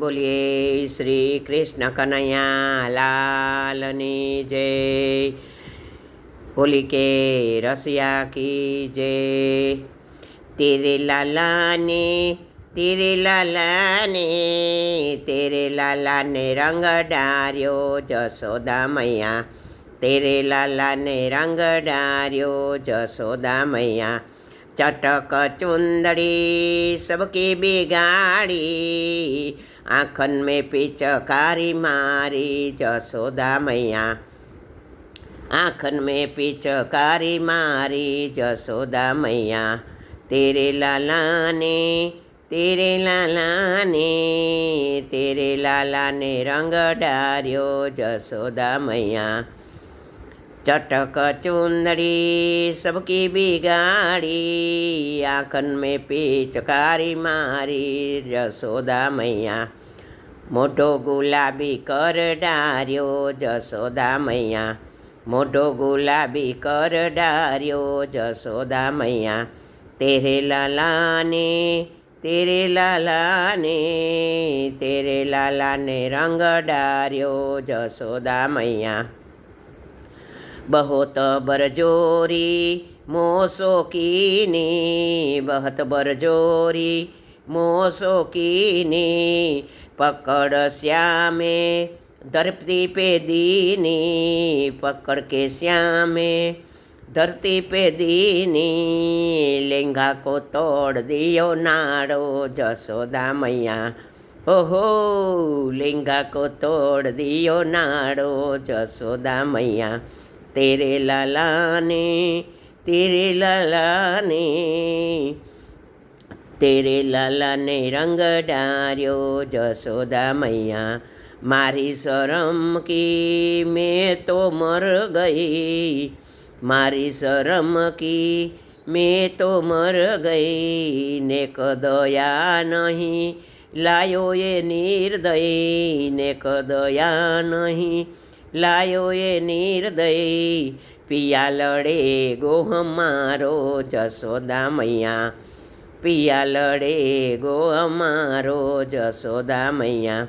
બોલીએ, શ્રી કૃષ્ણ કનૈયા, લાલની જય. હોલી કે રસિયા કી જય. તેરે લાલાને તેરે લાલાને તેરે લાલાને રંગ ડાર્યો જસોદા મૈયા. તેરે લાલાને રંગ ડાર્યો જસોદા મૈયા ચટક ચુંદડી સબકી બિગાડી આંખન મેં પિચકારી મારી જસોદા મૈયા આંખન મેં પિચકારી મારી જસોદા મૈયા તેરે લાલાને તેરે લાલાને તેરે લાલાને રંગ ડાર્યો જસોદા મૈયા ચટક ચુંદડી સબકી બિગાડી આંખન મેં પીચકારી મારી જસોદા મૈયા મોઢો ગુલાબી કર ડાર્યો જસોદા મૈયા મોઢો ગુલાબી કર ડાર્યો જસોદા મૈયા તેરે લાલાને તેરે લાલાને તેરે લાલાને રંગ ડાર્યો જસોદા મૈયા बहुत बरजोरी, मोसो कीनी बहुत बरजोरी, मोसो कीनी पकड़ श्यामे, धरती पे दीनी, पकड़ के श्यामे, धरती पे दीनी लहंगा को तोड़ दियो नाड़ो, जसोदा मैया, ओहो लहंगा को तोड़ दियो नाड़ो, जसोदा मैया। તેરે લાલાને તેરે લાલાને તેરે લાલાને રંગ ડાર્યો જસોદા મૈયા મારી શરમ કી મેં તો મર ગઈ મારી શરમ કી મેં તો મર ગઈ ને કદયા નહીં લાયો એ નિર્દય ને કદયા નહીં લાયો એ નિર્દય. પિયા લડે ગોહ મારો જસોદા મૈયા. પિયા લડે ગો અમારો જસોદા મૈયા.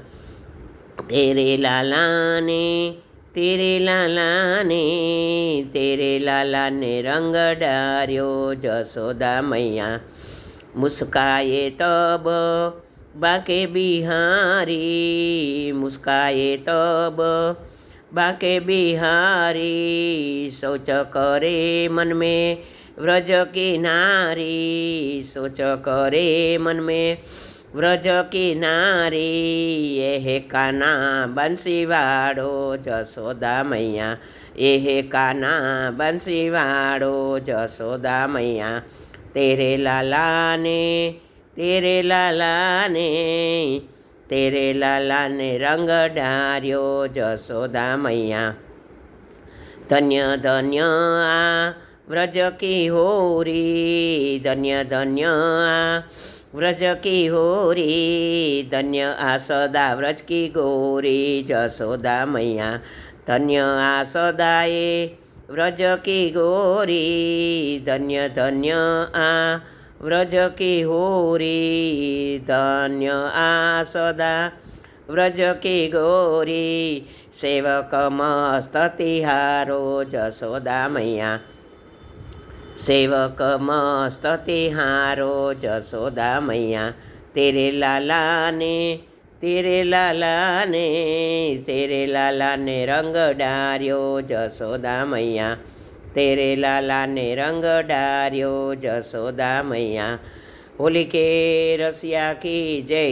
તેરે લાલાને તેરે લાલાને તેરે લાલાને રંગ ડાર્યો જસોદા મૈયા. મુસ્કાએ તબ બાકે બિહારી, મુસ્કાએ તબ બાકે બિહારી સોચ કરે મન મેં વ્રજ કિનારી સોચ કરે મન મેં વ્રજ કિનારી એહે કાના બંસીવાળો જસોદા મૈયા. એહે કાના બંસીવાળો જસોદા મૈયા. તેરે લાલાને તેરે લાલાને तेरे लाला ने रंग डार्यो जसोदा मैया। धन्य धन्य व्रज कि होरी। धन्य धन्य व्रज कि होरी। धन्य आसदा व्रज की गोरी जसोदा मैया। धन्य आसदा व्रज की गोरी। धन्य धन्य आ વ્રજ કી હોરી ધન્ય આ સદા વ્રજ કી ગોરી સેવક મસ્ત તિહારો જસોદા મૈયા સેવક મસ્ત તિહારો જસોદા મૈયા તેરે લાલાને તેરે લાલાને તેરે લાલાને રંગ ડાર્યો જસોદા મૈયા તેરે લાલાને રંગ ડાર્યો જસોદા મૈયા હોલી કે રસિયા કી જય